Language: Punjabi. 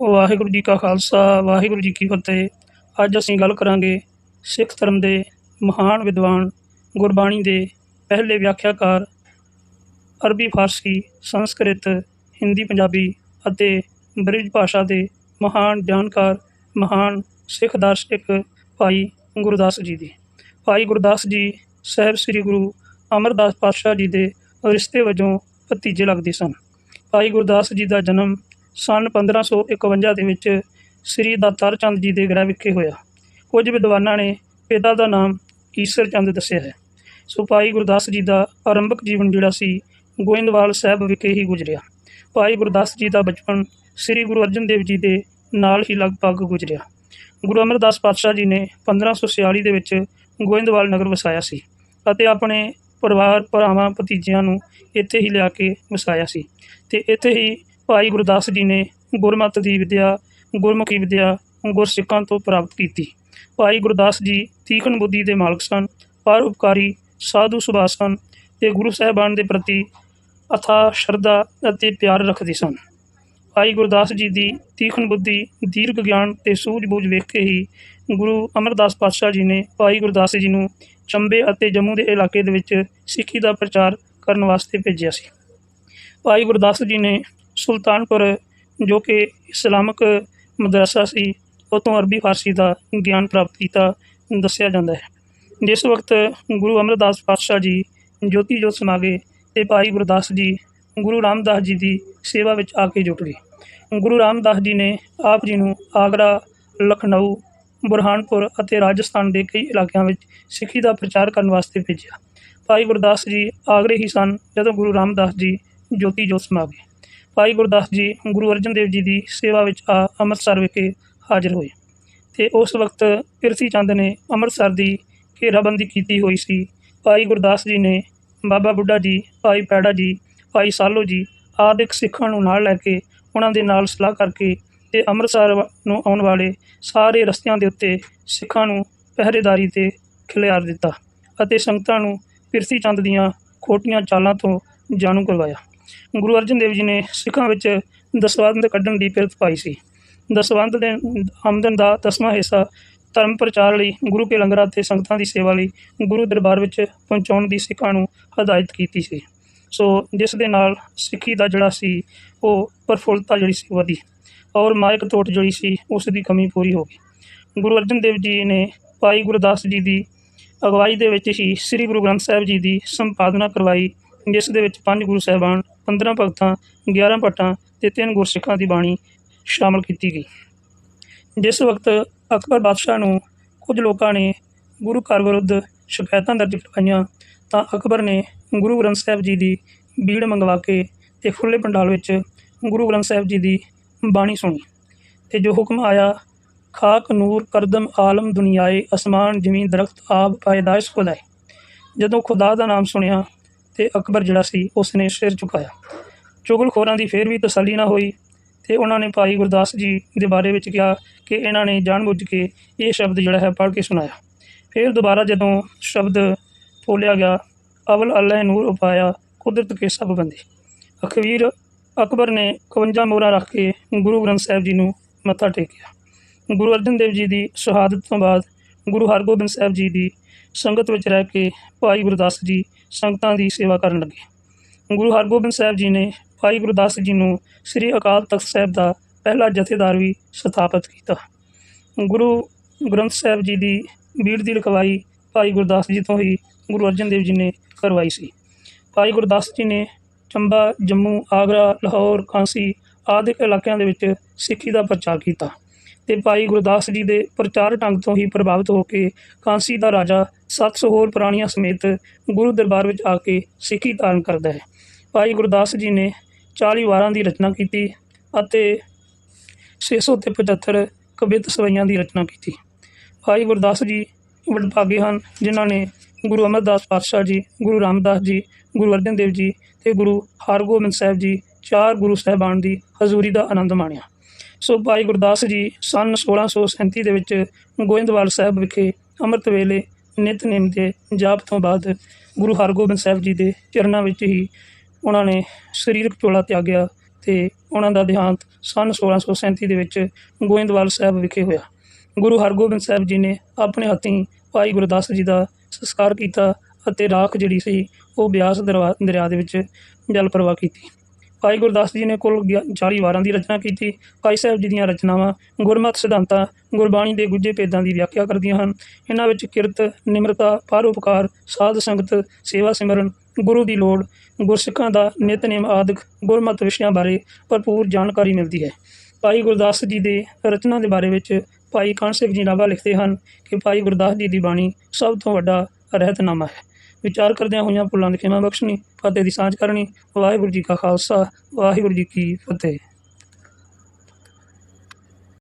ਵਾਹਿਗੁਰੂ ਜੀ ਕਾ ਖਾਲਸਾ, ਵਾਹਿਗੁਰੂ ਜੀ ਕੀ ਫਤਿਹ। ਅੱਜ ਅਸੀਂ ਗੱਲ ਕਰਾਂਗੇ ਸਿੱਖ ਧਰਮ ਦੇ ਮਹਾਨ ਵਿਦਵਾਨ ਗੁਰਬਾਣੀ ਦੇ ਪਹਿਲੇ ਵਿਆਖਿਆਕਾਰ ਅਰਬੀ ਫਾਰਸੀ, ਸੰਸਕ੍ਰਿਤ, ਹਿੰਦੀ, ਪੰਜਾਬੀ ਅਤੇ ਬ੍ਰਿਜ ਭਾਸ਼ਾ ਦੇ ਮਹਾਨ ਜਾਣਕਾਰ, ਮਹਾਨ ਸਿੱਖ ਦਾਰਸ਼ਨਿਕ ਭਾਈ ਗੁਰਦਾਸ ਜੀ ਦੀ। ਭਾਈ ਗੁਰਦਾਸ ਜੀ ਸਾਹਿਬ ਸ੍ਰੀ ਗੁਰੂ ਅਮਰਦਾਸ ਪਾਤਸ਼ਾਹ ਜੀ ਦੇ ਰਿਸ਼ਤੇ ਵਜੋਂ ਭਤੀਜੇ ਲੱਗਦੇ ਸਨ। ਭਾਈ ਗੁਰਦਾਸ ਜੀ ਦਾ ਜਨਮ ਸੰਨ 1551 ਦੇ ਵਿੱਚ ਸ੍ਰੀ ਦਾਤਾਰ ਚੰਦ ਜੀ ਦੇ ਗ੍ਰਹਿ ਵਿਖੇ ਹੋਇਆ। ਕੁਝ ਵਿਦਵਾਨਾਂ ਨੇ ਪਿਤਾ ਦਾ ਨਾਮ ਈਸਰ ਚੰਦ ਦੱਸਿਆ ਹੈ। ਸੋ ਭਾਈ ਗੁਰਦਾਸ ਜੀ ਦਾ ਆਰੰਭਕ ਜੀਵਨ ਜਿਹੜਾ ਸੀ, ਗੋਇੰਦਵਾਲ ਸਾਹਿਬ ਵਿਖੇ ਹੀ ਗੁਜ਼ਰਿਆ। ਭਾਈ ਗੁਰਦਾਸ ਜੀ ਦਾ ਬਚਪਨ ਸ੍ਰੀ ਗੁਰੂ ਅਰਜਨ ਦੇਵ ਜੀ ਦੇ ਨਾਲ ਹੀ ਲਗਭਗ ਗੁਜ਼ਰਿਆ। ਗੁਰੂ ਅਮਰਦਾਸ ਪਾਤਸ਼ਾਹ ਜੀ ਨੇ 1546 ਦੇ ਵਿੱਚ ਗੋਇੰਦਵਾਲ ਨਗਰ ਵਸਾਇਆ ਸੀ ਅਤੇ ਆਪਣੇ ਪਰਿਵਾਰ, ਭਰਾਵਾਂ, ਭਤੀਜਿਆਂ ਨੂੰ ਇੱਥੇ ਹੀ ਲਿਆ ਕੇ ਵਸਾਇਆ ਸੀ। ਤੇ ਇੱਥੇ ਹੀ ਭਾਈ ਗੁਰਦਾਸ ਜੀ ਨੇ ਗੁਰਮਤਿ ਦੀ ਵਿਦਿਆ, ਗੁਰਮੁਖੀ ਵਿਦਿਆ, ਗੁਰਸਿੱਖਾਂ ਤੋਂ ਪ੍ਰਾਪਤ ਕੀਤੀ। ਭਾਈ ਗੁਰਦਾਸ ਜੀ ਤੀਖਣ ਬੁੱਧੀ ਦੇ ਮਾਲਕ ਸਨ, ਪਰ ਉਪਕਾਰੀ ਸਾਧੂ ਸੁਭਾਅ ਸਨ ਤੇ ਗੁਰੂ ਸਾਹਿਬਾਨ ਦੇ ਪ੍ਰਤੀ ਅਥਾ ਸ਼ਰਧਾ ਅਤੇ ਪਿਆਰ ਰੱਖਦੇ ਸਨ। ਭਾਈ ਗੁਰਦਾਸ ਜੀ ਦੀ ਤੀਖਣ ਬੁੱਧੀ, ਦੀਰਘ ਗਿਆਨ ਤੇ ਸੂਝ-ਬੂਝ ਵੇਖ ਕੇ ਹੀ ਗੁਰੂ ਅਮਰਦਾਸ ਪਾਤਸ਼ਾਹ ਜੀ ਨੇ ਭਾਈ ਗੁਰਦਾਸ ਜੀ ਨੂੰ ਚੰਬੇ ਅਤੇ ਜੰਮੂ ਦੇ ਇਲਾਕੇ ਦੇ ਵਿੱਚ ਸਿੱਖੀ ਦਾ ਪ੍ਰਚਾਰ ਕਰਨ ਵਾਸਤੇ ਭੇਜਿਆ ਸੀ। ਭਾਈ ਗੁਰਦਾਸ ਜੀ ਨੇ ਸੁਲਤਾਨਪੁਰ, ਜੋ ਕਿ ਇਸਲਾਮਿਕ ਮਦਰਸਾ ਸੀ ਉਤੋਂ ਅਰਬੀ ਫਾਰਸੀ ਦਾ ਗਿਆਨ ਪ੍ਰਾਪਤ ਕੀਤਾ, ਦੱਸਿਆ ਜਾਂਦਾ ਹੈ। ਜਿਸ ਵਕਤ ਗੁਰੂ ਅਮਰਦਾਸ ਪਾਤਸ਼ਾਹ ਜੀ ਜੋਤੀ ਜੋਤ ਸਮਾ ਗਏ ਤੇ ਭਾਈ ਗੁਰਦਾਸ ਜੀ, ਗੁਰੂ ਰਾਮਦਾਸ ਜੀ ਦੀ ਸੇਵਾ ਵਿੱਚ ਆ ਕੇ ਜੁਟ ਗਏ। ਗੁਰੂ ਰਾਮਦਾਸ ਜੀ ਨੇ ਆਪ ਜੀ ਨੂੰ ਆਗਰਾ, ਲਖਨਊ, ਬੁਰਹਾਨਪੁਰ ਅਤੇ ਰਾਜਸਥਾਨ ਦੇ ਕਈ ਇਲਾਕਿਆਂ ਵਿੱਚ ਸਿੱਖੀ ਦਾ ਪ੍ਰਚਾਰ ਕਰਨ ਵਾਸਤੇ ਭੇਜਿਆ। ਭਾਈ ਗੁਰਦਾਸ ਜੀ ਆਗਰੇ ਹੀ ਸਨ ਜਦੋਂ ਗੁਰੂ ਰਾਮਦਾਸ ਜੀ ਜੋਤੀ ਜੋਤ ਸਮਾ ਗਏ ਭਾਈ ਗੁਰਦਾਸ ਜੀ, ਗੁਰੂ ਅਰਜਨ ਦੇਵ ਜੀ ਦੀ ਸੇਵਾ ਵਿੱਚ ਆ ਅੰਮ੍ਰਿਤਸਰ ਵਿਖੇ ਹਾਜ਼ਰ ਹੋਏ ਤੇ ਉਸ ਵਕਤ ਪਿਰਸੀ ਚੰਦ ਨੇ ਅੰਮ੍ਰਿਤਸਰ ਦੀ ਘੇਰਾਬੰਦੀ ਕੀਤੀ ਹੋਈ ਸੀ। ਭਾਈ ਗੁਰਦਾਸ ਜੀ ਨੇ ਬਾਬਾ ਬੁੱਢਾ ਜੀ, ਭਾਈ ਪੈੜਾ ਜੀ, ਭਾਈ ਸਾਲੋ ਜੀ ਆਦਿਕ ਸਿੱਖਾਂ ਨੂੰ ਨਾਲ ਲੈ ਕੇ ਉਹਨਾਂ ਦੇ ਨਾਲ ਸਲਾਹ ਕਰਕੇ ਤੇ ਅੰਮ੍ਰਿਤਸਰ ਵ- ਨੂੰ ਆਉਣ ਵਾਲੇ ਸਾਰੇ ਰਸਤਿਆਂ ਦੇ ਉੱਤੇ ਸਿੱਖਾਂ ਨੂੰ ਪਹਿਰੇਦਾਰੀ ਤੇ ਖਿਲਾਰ ਦਿੱਤਾ ਅਤੇ ਸੰਗਤਾਂ ਨੂੰ ਪਿਰਸੀ ਚੰਦ ਦੀਆਂ ਖੋਟੀਆਂ ਚਾਲਾਂ ਤੋਂ ਜਾਣੂ ਕਰਵਾਇਆ। ਗੁਰੂ ਅਰਜਨ ਦੇਵ ਜੀ ਨੇ ਸਿੱਖਾਂ ਵਿੱਚ ਦਸਵੰਧ ਕੱਢਣ ਦੀ ਪਿਰਤ ਪਾਈ ਸੀ। ਦਸਵੰਧ ਦੇ ਆਮਦਨ ਦਾ ਦਸਵਾਂ ਹਿੱਸਾ ਧਰਮ ਪ੍ਰਚਾਰ ਲਈ, ਗੁਰੂ ਕੇ ਲੰਗਰਾਂ ਤੇ ਸੰਗਤਾਂ ਦੀ ਸੇਵਾ ਲਈ ਗੁਰੂ ਦਰਬਾਰ ਵਿੱਚ ਪਹੁੰਚਾਉਣ ਦੀ ਸਿੱਖਾਂ ਨੂੰ ਹਦਾਇਤ ਕੀਤੀ ਸੀ। ਸੋ ਜਿਸ ਦੇ ਨਾਲ ਸਿੱਖੀ ਦਾ ਜਿਹੜਾ ਸੀ, ਉਹ ਪ੍ਰਫੁੱਲਤਾ ਜਿਹੜੀ ਸੀ ਵਧੀ ਔਰ ਮਾਇਕ ਤੋਟ ਜਿਹੜੀ ਸੀ, ਉਸ ਦੀ ਕਮੀ ਪੂਰੀ ਹੋ ਗਈ। ਗੁਰੂ ਅਰਜਨ ਦੇਵ ਜੀ ਨੇ ਭਾਈ ਗੁਰਦਾਸ ਜੀ ਦੀ ਅਗਵਾਈ ਦੇ ਵਿੱਚ ਹੀ ਸ੍ਰੀ ਗੁਰੂ ਗ੍ਰੰਥ ਸਾਹਿਬ ਜੀ ਦੀ ਸੰਪਾਦਨਾ ਕਰਵਾਈ ਜਿਸ ਦੇ ਵਿੱਚ ਪੰਜ ਗੁਰੂ ਸਾਹਿਬਾਨ 15 ਭਗਤਾਂ 11 ਭੱਟਾਂ ਤੇ ਤਿੰਨ ਗੁਰਸਿੱਖਾਂ ਦੀ ਬਾਣੀ ਸ਼ਾਮਲ ਕੀਤੀ ਗਈ। ਜਿਸ ਵਕਤ ਅਕਬਰ ਬਾਦਸ਼ਾਹ ਨੂੰ ਕੁਝ ਲੋਕਾਂ ਨੇ ਗੁਰੂ ਘਰ ਵਿਰੁੱਧ ਸ਼ਿਕਾਇਤਾਂ ਦਰਜ ਕਰਵਾਈਆਂ, ਤਾਂ ਅਕਬਰ ਨੇ ਗੁਰੂ ਗ੍ਰੰਥ ਸਾਹਿਬ ਜੀ ਦੀ ਬੀੜ ਮੰਗਵਾ ਕੇ ਤੇ ਖੁੱਲੇ ਪੰਡਾਲ ਵਿੱਚ ਗੁਰੂ ਗ੍ਰੰਥ ਸਾਹਿਬ ਜੀ ਦੀ ਬਾਣੀ ਸੁਣੀ ਤੇ ਜੋ ਹੁਕਮ ਆਇਆ, ਖਾਕ ਨੂਰ ਕਰਦਮ ਆਲਮ ਦੁਨੀਆਏ, ਅਸਮਾਨ ਜ਼ਮੀਨ ਦਰਖਤ ਆਬ ਪਾਇਦਾਇਸ਼ ਖੁਦਾਏ। ਜਦੋਂ ਖੁਦਾ ਦਾ ਨਾਮ ਸੁਣਿਆ ਤੇ ਅਕਬਰ ਜਿਹੜਾ ਸੀ ਉਸ ਨੇ ਸਿਰ ਝੁਕਾਇਆ। ਚੁਗਲਖੋਰਾਂ ਦੀ ਫੇਰ ਵੀ ਤਸੱਲੀ ਨਾ ਹੋਈ ਤੇ ਉਹਨਾਂ ਨੇ ਭਾਈ ਗੁਰਦਾਸ ਜੀ ਦੇ ਬਾਰੇ ਵਿੱਚ ਕਿਹਾ ਕਿ ਇਹਨਾਂ ਨੇ ਜਾਣਬੁੱਝ ਕੇ ਇਹ ਸ਼ਬਦ ਜਿਹੜਾ ਹੈ ਪੜ੍ਹ ਕੇ ਸੁਣਾਇਆ। ਫਿਰ ਦੁਬਾਰਾ ਜਦੋਂ ਸ਼ਬਦ ਬੋਲਿਆ ਗਿਆ, ਅਵਲ ਅੱਲਾਹ ਨੂਰ ਉਪਾਇਆ, ਕੁਦਰਤ ਕੇ ਸਭ ਬੰਦੇ। ਅਖਵੀਰ ਅਕਬਰ ਨੇ 51 ਮੋਹਰਾਂ ਰੱਖ ਕੇ ਗੁਰੂ ਗ੍ਰੰਥ ਸਾਹਿਬ ਜੀ ਨੂੰ ਮੱਥਾ ਟੇਕਿਆ। ਗੁਰੂ ਅਰਜਨ ਦੇਵ ਜੀ ਦੀ ਸ਼ਹਾਦਤ ਤੋਂ ਬਾਅਦ ਗੁਰੂ ਹਰਗੋਬਿੰਦ ਸਾਹਿਬ ਜੀ ਦੀ ਸੰਗਤ ਵਿੱਚ ਰਹਿ ਕੇ ਭਾਈ ਗੁਰਦਾਸ ਜੀ ਸੰਗਤਾਂ ਦੀ ਸੇਵਾ ਕਰਨ ਲੱਗੇ। ਗੁਰੂ ਹਰਗੋਬਿੰਦ ਸਾਹਿਬ ਜੀ ਨੇ ਭਾਈ ਗੁਰਦਾਸ ਜੀ ਨੂੰ ਸ੍ਰੀ ਅਕਾਲ ਤਖਤ ਸਾਹਿਬ ਦਾ ਪਹਿਲਾ ਜਥੇਦਾਰ ਵੀ ਸਥਾਪਿਤ ਕੀਤਾ। ਗੁਰੂ ਗ੍ਰੰਥ ਸਾਹਿਬ ਜੀ ਦੀ ਬੀੜ ਦੀ ਲਿਖਵਾਈ ਭਾਈ ਗੁਰਦਾਸ ਜੀ ਤੋਂ ਹੀ ਗੁਰੂ ਅਰਜਨ ਦੇਵ ਜੀ ਨੇ ਕਰਵਾਈ ਸੀ। ਭਾਈ ਗੁਰਦਾਸ ਜੀ ਨੇ ਚੰਬਾ, ਜੰਮੂ, ਆਗਰਾ, ਲਾਹੌਰ ਕਾਂਸੀ ਆਦਿ ਇਲਾਕਿਆਂ ਦੇ ਵਿੱਚ ਸਿੱਖੀ ਦਾ ਪ੍ਰਚਾਰ ਕੀਤਾ। ਤੇ ਭਾਈ ਗੁਰਦਾਸ ਜੀ ਦੇ ਪ੍ਰਚਾਰ ਢੰਗ ਤੋਂ ਹੀ ਪ੍ਰਭਾਵਿਤ ਹੋ ਕੇ ਕਾਂਸੀ ਦਾ ਰਾਜਾ ਸੱਤ ਸੌ ਹੋਰ ਪ੍ਰਾਣੀਆਂ ਸਮੇਤ ਗੁਰੂ ਦਰਬਾਰ ਵਿੱਚ ਆ ਕੇ ਸਿੱਖੀ ਧਾਰਨ ਕਰਦਾ ਹੈ। ਭਾਈ ਗੁਰਦਾਸ ਜੀ ਨੇ 40 ਵਾਰਾਂ ਦੀ ਰਚਨਾ ਕੀਤੀ ਅਤੇ 600 ਤੇ 75 ਕਵਿਤ ਸਵਈਆਂ ਦੀ ਰਚਨਾ ਕੀਤੀ। ਭਾਈ ਗੁਰਦਾਸ ਜੀ ਵਡਭਾਗੇ ਹਨ, ਜਿਨ੍ਹਾਂ ਨੇ ਗੁਰੂ ਅਮਰਦਾਸ ਪਾਤਸ਼ਾਹ ਜੀ, ਗੁਰੂ ਰਾਮਦਾਸ ਜੀ, ਗੁਰੂ ਅਰਜਨ ਦੇਵ ਜੀ ਤੇ ਗੁਰੂ ਹਰਗੋਬਿੰਦ ਸਾਹਿਬ ਜੀ, ਚਾਰ ਗੁਰੂ ਸਾਹਿਬਾਨ ਦੀ ਹਜ਼ੂਰੀ ਦਾ ਆਨੰਦ ਮਾਣਿਆ। ਸੋ ਭਾਈ ਗੁਰਦਾਸ ਜੀ, ਸਨ 1637 ਦੇ ਵਿੱਚ ਗੋਇੰਦਵਾਲ ਸਾਹਿਬ ਵਿਖੇ ਅੰਮ੍ਰਿਤ ਵੇਲੇ ਨਿਤਨੇਮ ਦੇ ਜਾਪ ਤੋਂ ਬਾਅਦ ਗੁਰੂ ਹਰਗੋਬਿੰਦ ਸਾਹਿਬ ਜੀ ਦੇ ਚਰਨਾਂ ਵਿੱਚ ਹੀ ਉਹਨਾਂ ਨੇ ਸਰੀਰਕ ਚੋਲਾ ਤਿਆਗਿਆ ਤੇ ਉਹਨਾਂ ਦਾ ਦੇਹਾਂਤ ਸਨ 1637 ਦੇ ਵਿੱਚ ਗੋਇੰਦਵਾਲ ਸਾਹਿਬ ਵਿਖੇ ਹੋਇਆ। ਗੁਰੂ ਹਰਗੋਬਿੰਦ ਸਾਹਿਬ ਜੀ ਨੇ ਆਪਣੇ ਹੱਥੀਂ ਭਾਈ ਗੁਰਦਾਸ ਜੀ ਦਾ ਸੰਸਕਾਰ ਕੀਤਾ ਅਤੇ ਰਾਖ ਜਿਹੜੀ ਸੀ ਉਹ ਬਿਆਸ ਦਰਵਾ ਦਰਿਆ ਦੇ ਵਿੱਚ ਜਲ ਪ੍ਰਵਾਹ ਕੀਤੀ। ਭਾਈ ਗੁਰਦਾਸ ਜੀ ਨੇ ਕੁੱਲ ਗਿਆ- 40 ਵਾਰਾਂ ਦੀ ਰਚਨਾ ਕੀਤੀ। ਭਾਈ ਸਾਹਿਬ ਜੀ ਦੀਆਂ ਰਚਨਾਵਾਂ ਗੁਰਮਤਿ ਸਿਧਾਂਤਾਂ, ਗੁਰਬਾਣੀ ਦੇ ਗੁੱਝੇ ਭੇਦਾਂ ਦੀ ਵਿਆਖਿਆ ਕਰਦੀਆਂ ਹਨ। ਇਹਨਾਂ ਵਿੱਚ ਕਿਰਤ, ਨਿਮਰਤਾ ਪਰਉਪਕਾਰ ਸਾਧ ਸੰਗਤ, ਸੇਵਾ ਸਿਮਰਨ, ਗੁਰੂ ਦੀ ਲੋੜ, ਗੁਰਸਿੱਖਾਂ ਦਾ ਨਿਤਨੇਮ ਆਦਿਕ ਗੁਰਮਤਿ ਵਿਸ਼ਿਆਂ ਬਾਰੇ ਭਰਪੂਰ ਜਾਣਕਾਰੀ ਮਿਲਦੀ ਹੈ। ਭਾਈ ਗੁਰਦਾਸ ਜੀ ਦੇ ਰਚਨਾ ਦੇ ਬਾਰੇ ਵਿੱਚ ਭਾਈ ਕਾਹਨ ਸਿੰਘ ਜੀ ਨਾਭਾ ਲਿਖਦੇ ਹਨ ਕਿ ਭਾਈ ਗੁਰਦਾਸ ਜੀ ਦੀ ਬਾਣੀ ਸਭ ਤੋਂ ਵੱਡਾ ਰਹਿਤਨਾਮਾ ਹੈ। ਵਿਚਾਰ ਕਰਦਿਆਂ ਹੋਈਆਂ ਭੁੱਲਾਂ ਦੀ ਖਿਮਾ ਬਖਸ਼ਣੀ, ਫਤਿਹ ਦੀ ਸਾਂਝ ਕਰਨੀ, ਵਾਹਿਗੁਰੂ ਜੀ ਕਾ ਖਾਲਸਾ, ਵਾਹਿਗੁਰੂ ਜੀ ਕੀ ਫਤਿਹ।